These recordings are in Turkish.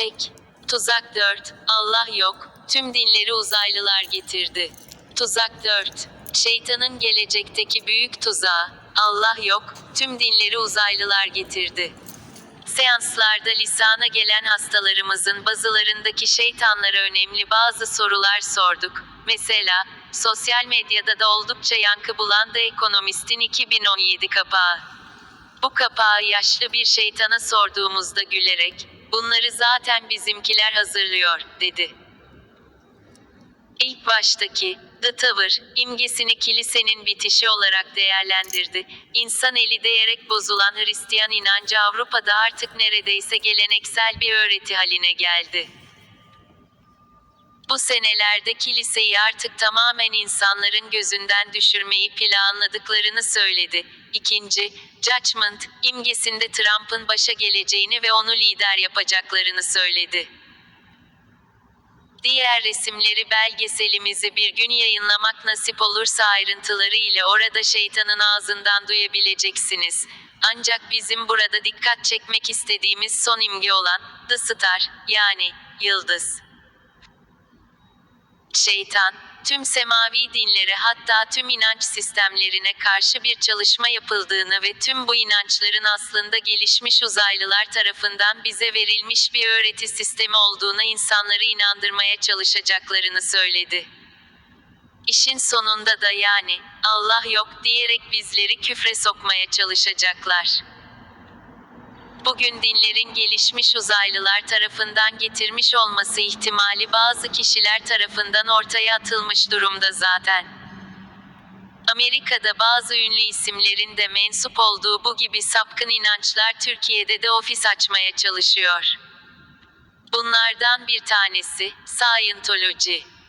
Bek. Tuzak 4. Allah yok. Tüm dinleri uzaylılar getirdi. Tuzak 4. Şeytanın gelecekteki büyük tuzağı. Allah yok. Tüm dinleri uzaylılar getirdi. Seanslarda lisana gelen hastalarımızın bazılarındaki şeytanlara önemli bazı sorular sorduk. Mesela, sosyal medyada da oldukça yankı bulan The Economist'in 2017 kapağı. Bu kapağı yaşlı bir şeytana sorduğumuzda gülerek, bunları zaten bizimkiler hazırlıyor, dedi. İlk baştaki The Tower imgesini kilisenin bitişi olarak değerlendirdi. İnsan eli değerek bozulan Hristiyan inancı Avrupa'da artık neredeyse geleneksel bir öğreti haline geldi. Bu senelerde kiliseyi artık tamamen insanların gözünden düşürmeyi planladıklarını söyledi. İkinci, Judgment, imgesinde Trump'ın başa geleceğini ve onu lider yapacaklarını söyledi. Diğer resimleri belgeselimizi bir gün yayınlamak nasip olursa ayrıntıları ile orada şeytanın ağzından duyabileceksiniz. Ancak bizim burada dikkat çekmek istediğimiz son imge olan The Star yani yıldız. Şeytan, tüm semavi dinlere hatta tüm inanç sistemlerine karşı bir çalışma yapıldığını ve tüm bu inançların aslında gelişmiş uzaylılar tarafından bize verilmiş bir öğreti sistemi olduğuna insanları inandırmaya çalışacaklarını söyledi. İşin sonunda da yani, Allah yok diyerek bizleri küfre sokmaya çalışacaklar. Bugün dinlerin gelişmiş uzaylılar tarafından getirmiş olması ihtimali bazı kişiler tarafından ortaya atılmış durumda zaten. Amerika'da bazı ünlü isimlerin de mensup olduğu bu gibi sapkın inançlar Türkiye'de de ofis açmaya çalışıyor. Bunlardan bir tanesi Scientology.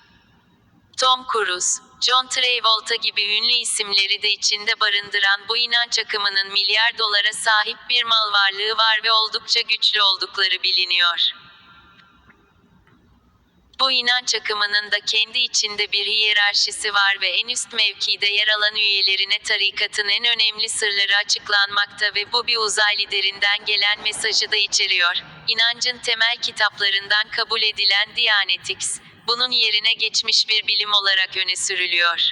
Tom Cruise, John Travolta gibi ünlü isimleri de içinde barındıran bu inanç akımının milyar dolara sahip bir mal varlığı var ve oldukça güçlü oldukları biliniyor. Bu inanç akımının da kendi içinde bir hiyerarşisi var ve en üst mevkide yer alan üyelerine tarikatın en önemli sırları açıklanmakta ve bu bir uzay liderinden gelen mesajı da içeriyor. İnancın temel kitaplarından kabul edilen Dianetics, bunun yerine geçmiş bir bilim olarak öne sürülüyor.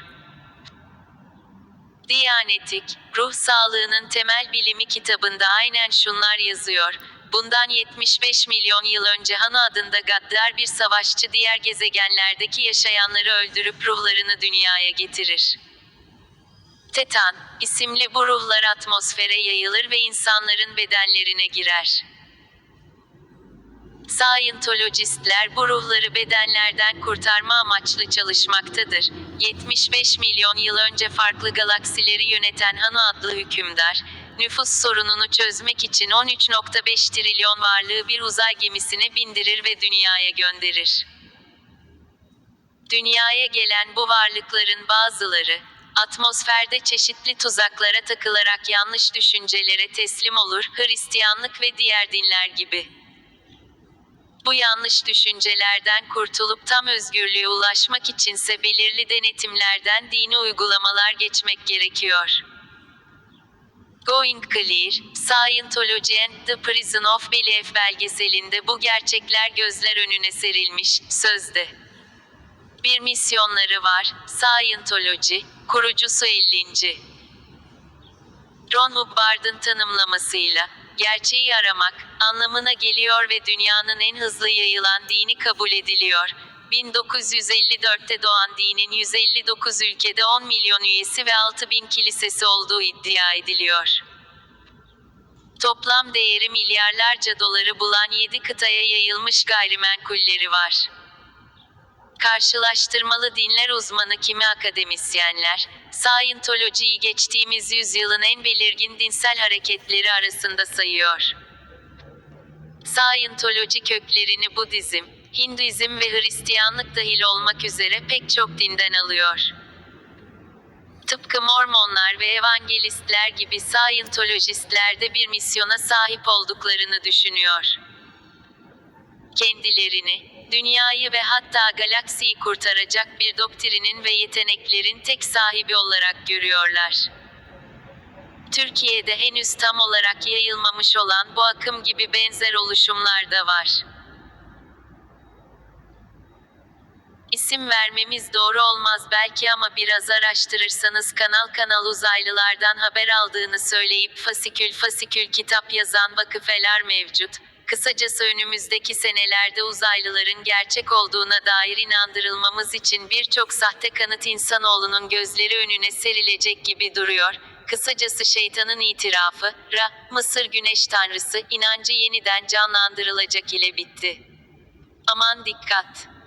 Diyanetik, Ruh Sağlığının Temel Bilimi kitabında aynen şunlar yazıyor. Bundan 75 milyon yıl önce Hanu adında gaddar bir savaşçı diğer gezegenlerdeki yaşayanları öldürüp ruhlarını dünyaya getirir. Tetan, isimli bu ruhlar atmosfere yayılır ve insanların bedenlerine girer. Scientologistler bu ruhları bedenlerden kurtarma amaçlı çalışmaktadır. 75 milyon yıl önce farklı galaksileri yöneten Hanu adlı hükümdar, nüfus sorununu çözmek için 13.5 trilyon varlığı bir uzay gemisine bindirir ve dünyaya gönderir. Dünyaya gelen bu varlıkların bazıları, atmosferde çeşitli tuzaklara takılarak yanlış düşüncelere teslim olur, Hristiyanlık ve diğer dinler gibi. Bu yanlış düşüncelerden kurtulup tam özgürlüğe ulaşmak içinse belirli denetimlerden dini uygulamalar geçmek gerekiyor. Going Clear, Scientology and the Prison of Belief belgeselinde bu gerçekler gözler önüne serilmiş, sözde. Bir misyonları var, Scientology, kurucusu 50. Ron Hubbard'ın tanımlamasıyla, gerçeği aramak, anlamına geliyor ve dünyanın en hızlı yayılan dini kabul ediliyor. 1954'te doğan dinin 159 ülkede 10 milyon üyesi ve 6 bin kilisesi olduğu iddia ediliyor. Toplam değeri milyarlarca doları bulan 7 kıtaya yayılmış gayrimenkulleri var. Karşılaştırmalı dinler uzmanı kimi akademisyenler, Scientology'yi geçtiğimiz yüzyılın en belirgin dinsel hareketleri arasında sayıyor. Scientology köklerini Budizm, Hinduizm ve Hristiyanlık dahil olmak üzere pek çok dinden alıyor. Tıpkı Mormonlar ve Evangelistler gibi Scientologistler de bir misyona sahip olduklarını düşünüyor. Kendilerini, dünyayı ve hatta galaksiyi kurtaracak bir doktrinin ve yeteneklerin tek sahibi olarak görüyorlar. Türkiye'de henüz tam olarak yayılmamış olan bu akım gibi benzer oluşumlar da var. İsim vermemiz doğru olmaz belki ama biraz araştırırsanız kanal kanal uzaylılardan haber aldığını söyleyip fasikül fasikül kitap yazan vakıfeler mevcut. Kısacası önümüzdeki senelerde uzaylıların gerçek olduğuna dair inandırılmamız için birçok sahte kanıt insanoğlunun gözleri önüne serilecek gibi duruyor. Kısacası şeytanın itirafı, Ra, Mısır güneş tanrısı, inancı yeniden canlandırılacak ile bitti. Aman dikkat!